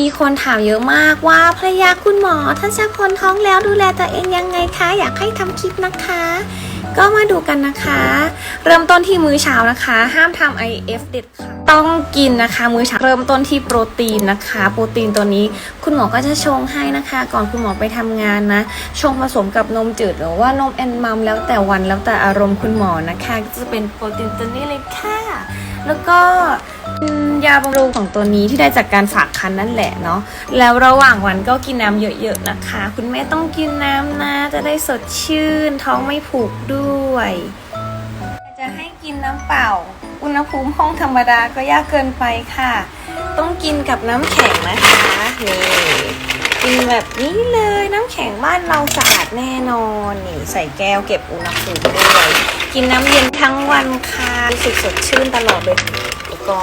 มีคนถามเยอะมากว่าภรรยาคุณหมอท่านชาพลท้องแล้วดูแลตัวเองยังไงคะ อยากให้ทำคลิปนะคะ ก็มาดูกันนะคะ เริ่มต้นที่มื้อเช้านะคะ ห้ามทำ IF เด็ดค่ะต้องกินนะคะ มื้อเช้าเริ่มต้นที่โปรตีนนะคะ โปรตีนตัวนี้คุณหมอก็จะชงให้นะคะ ก่อนคุณหมอไปทำงานนะชงผสมกับนมจืดหรือว่านมแอนมัมแล้วแต่วันแล้วแต่อารมณ์คุณหมอนะคะ ก็จะเป็นโปรตีนตัวนี้เลยค่ะ แล้วก็ยาบำรุงของตัวนี้ที่ได้จากการฝากคันนั่นแหละเนาะแล้วระหว่างวันก็กินน้ำเยอะๆนะคะ คุณแม่ต้องกินน้ำนะจะได้สดชื่น ท้องไม่ผูกด้วย จะให้กินน้ำเปล่า อุณหภูมิห้องธรรมดาก็ยากเกินไปค่ะ ต้องกินกับน้ำแข็งนะคะนี่ กินแบบนี้เลยน้ำแข็งบ้านเราสะอาดแน่นอนนี่ใส่แก้วเก็บอุณหภูมิด้วยกินน้ำเย็นทั้งวันค่ะรู้สึกสดชื่นตลอดเลยแล้วก็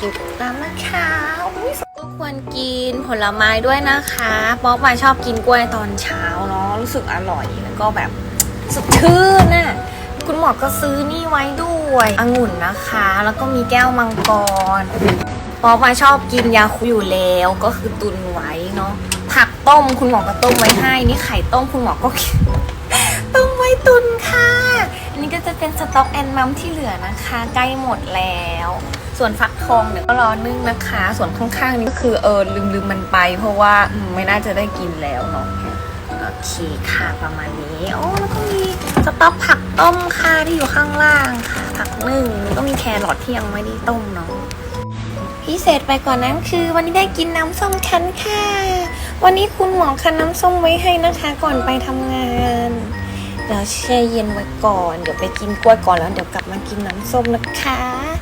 กินน้ำนะคะอุ๊ยก็ควรกินผลไม้ด้วยนะคะป๊อกมาชอบกินกล้วยตอนเช้าเนาะรู้สึกอร่อยแล้วก็แบบสดชื่นน่ะคุณหมอก็ซื้อนี่ไว้ด้วยองุ่นนะคะ แล้วก็มีแก้วมังกร พราะมาชอบกินยาคุอยู่แล้วก็คือตุนไว้เนาะผักต้มคุณหมอก็ต้มไว้ให้ นี่ไข่ต้มคุณหมอก็ต้มไว้ตุนค่ะ อันนี้ก็จะเป็นสต็อกแอนมัมที่เหลือนะคะ ใกล้หมดแล้ว ส่วนฟักทองเดี๋ยวก็รอนึ่งนะคะ ส่วนข้างๆ นี้ก็คือเออลืมลืมมันไป เพราะว่าไม่น่าจะได้กินแล้วเนาะโอเคค่ะประมาณนี้โอ้แล้วก็มีสต๊อกผักต้มค่ะที่อยู่ข้างล่างค่ะ ผักนึ่งแล้วก็มีแครอทที่ยังไม่ได้ต้มเนาะ พิเศษไปกว่อนนั้นคือวันนี้ได้กินน้ำส้มคั้นค่ะ วันนี้คุณหมอคั้นน้ำส้มไว้ให้นะคะก่อนไปทำงานเดี๋ยวแช่เย็นไว้ก่อน เดี๋ยวไปกินกล้วยก่อนแล้วเดี๋ยวกลับมากินน้ำส้มนะคะ